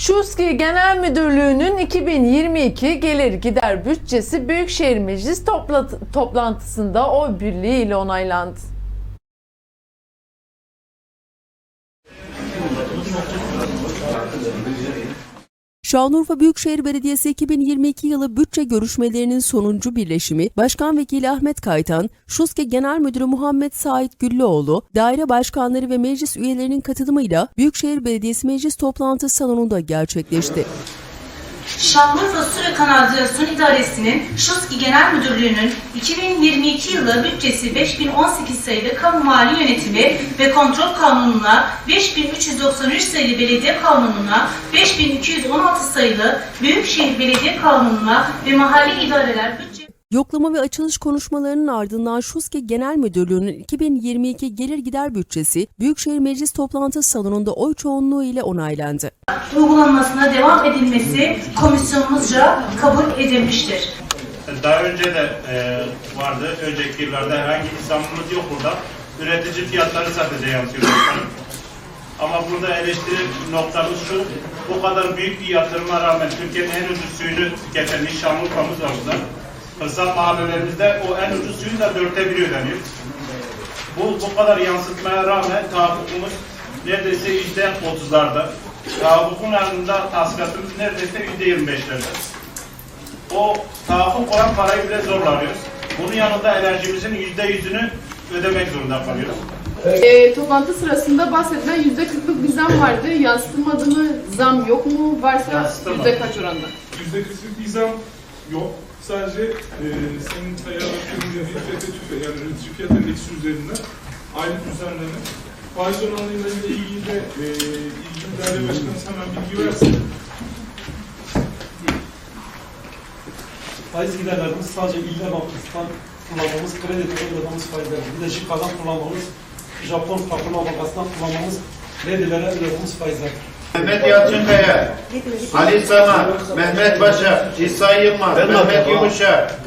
Şuski Genel Müdürlüğü'nün 2022 gelir gider bütçesi Büyükşehir Meclis topla- toplantısında oy birliği ile onaylandı. Şanlıurfa Büyükşehir Belediyesi 2022 yılı bütçe görüşmelerinin sonuncu birleşimi Başkan Vekili Ahmet Kaytan, Şuske Genel Müdürü Muhammed Sait Güllüoğlu, daire başkanları ve meclis üyelerinin katılımıyla Büyükşehir Belediyesi Meclis Toplantı Salonu'nda gerçekleşti. Şanlıurfa Su ve Kanalizasyon İdaresi'nin Şuski Genel Müdürlüğü'nün 2022 yılı bütçesi 5018 sayılı kamu mali yönetimi ve kontrol kanununa, 5393 sayılı belediye kanununa, 5216 sayılı Büyükşehir Belediye Kanunu'na ve mahalli idareler Yoklama ve açılış konuşmalarının ardından Şuske Genel Müdürlüğü'nün 2022 gelir gider bütçesi Büyükşehir Meclis Toplantı Salonu'nda oy çoğunluğu ile onaylandı. uygulanmasına devam edilmesi komisyonumuzca kabul edilmiştir. Daha önce de e, vardı. Önceki yıllarda herhangi bir zammımız yok burada. Üretici fiyatları sadece yansıyor. Ama burada eleştiri noktamız şu. Bu kadar büyük bir yatırıma rağmen Türkiye'nin en ucuz suyunu tüketen Şanlıurfa'mız var burada. Kırsal mahallelerimizde o en ucuz suyun da dörtte biri ödeniyor. Bu, bu kadar yansıtmaya rağmen tahakkukumuz neredeyse yüzde otuzlarda. Tahakkukun yanında taskatımız neredeyse yüzde yirmi beşlerde o tahakkuk olan parayı bile zorla alıyoruz. Bunun yanında enerjimizin yüzde yüzünü ödemek zorunda kalıyoruz. E, toplantı sırasında bahsedilen yüzde kırklık bir zam vardı. Yansıtılmadı mı? Zam yok mu? Varsa yüzde kaç oranda? Yüzde kırklık bir zam yok. Sadece e, senin ayarladığın gibi FETÖ yani üretici fiyat endeksi üzerinden aylık düzenleme. Faiz oranlarıyla ilgili de e, ilgili daire başkanı hemen bilgi versin. Faiz giderlerimiz sadece iller bankasından kullanmamız, kredi ödememiz faizler. Bir de JIKA'dan kullanmamız, Japon Kalkınma Bankası'ndan kullanmamız, kredilere ödememiz faizler. Mehmet Yalçınkaya, Ali Saman, Mehmet Başak, İsa Yılmaz, Mehmet Yumuşak,